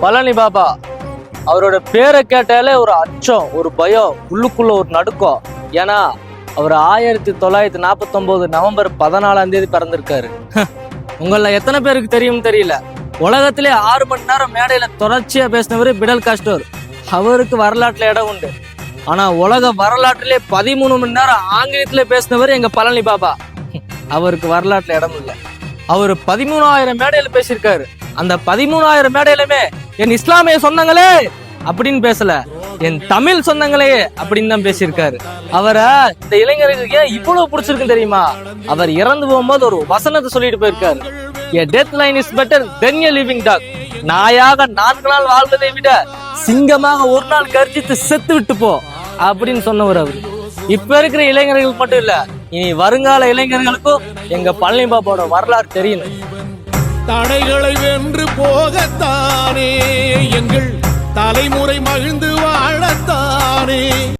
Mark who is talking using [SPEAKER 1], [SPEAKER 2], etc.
[SPEAKER 1] பழனி பாபா அவரோட பேரை கேட்டாலே ஒரு அச்சம் ஒரு பயம் உள்ளுக்குள்ள ஒரு நடுக்கம். ஏன்னா அவர் ஆயிரத்தி தொள்ளாயிரத்தி நாற்பத்தொம்போது நவம்பர் பதினாலாம் தேதி பிறந்திருக்காரு. உங்களில் எத்தனை பேருக்கு தெரியும் தெரியல. உலகத்திலே ஆறு மணி நேரம் மேடையில் தொடர்ச்சியாக பேசினவர் பிடல் காஸ்டோர் அவருக்கு வரலாற்றில் இடம் உண்டு. ஆனால் உலக வரலாற்றிலே பதிமூணு மணி நேரம் ஆங்கிலத்தில் பேசினவர் எங்கள் பழனி பாபா. அவருக்கு வரலாற்றில் இடம் இல்லை அவர் பதிமூணாயிரம் மேடையில் பேசியிருக்காரு. அந்த பதிமூணாயிரம் மேடையிலுமே என் இஸ்லாமிய சொந்தங்களே அப்படின்னு பேசல. என் தமிழ் சொந்தங்களே அப்படின்னு தான் பேசியிருக்காரு. அவரை இந்த இளைஞருக்கு ஏன் இவ்வளவு பிடிச்சிருக்கு தெரியுமா? அவர் இறந்து போகும்போது ஒரு வசனத்தை சொல்லிட்டு போயிருக்காரு. A death lion is better than a living dog நாயாக நான்கு நாள் வாழ்வதை விட சிங்கமாக ஒரு நாள் கர்ஜித்து செத்து விட்டு போ அப்படின்னு சொன்னவர் அவர். இப்ப இருக்கிற இளைஞர்களுக்கு மட்டும் இல்ல இனி வருங்கால இளைஞர்களுக்கும் எங்க பழனி பாபாவோட வரலாறு தெரியணும்.
[SPEAKER 2] தடைகளை வென்று போகத்தானே. எங்கள் தலைமுறை மகிழ்ந்து வாழத்தானே.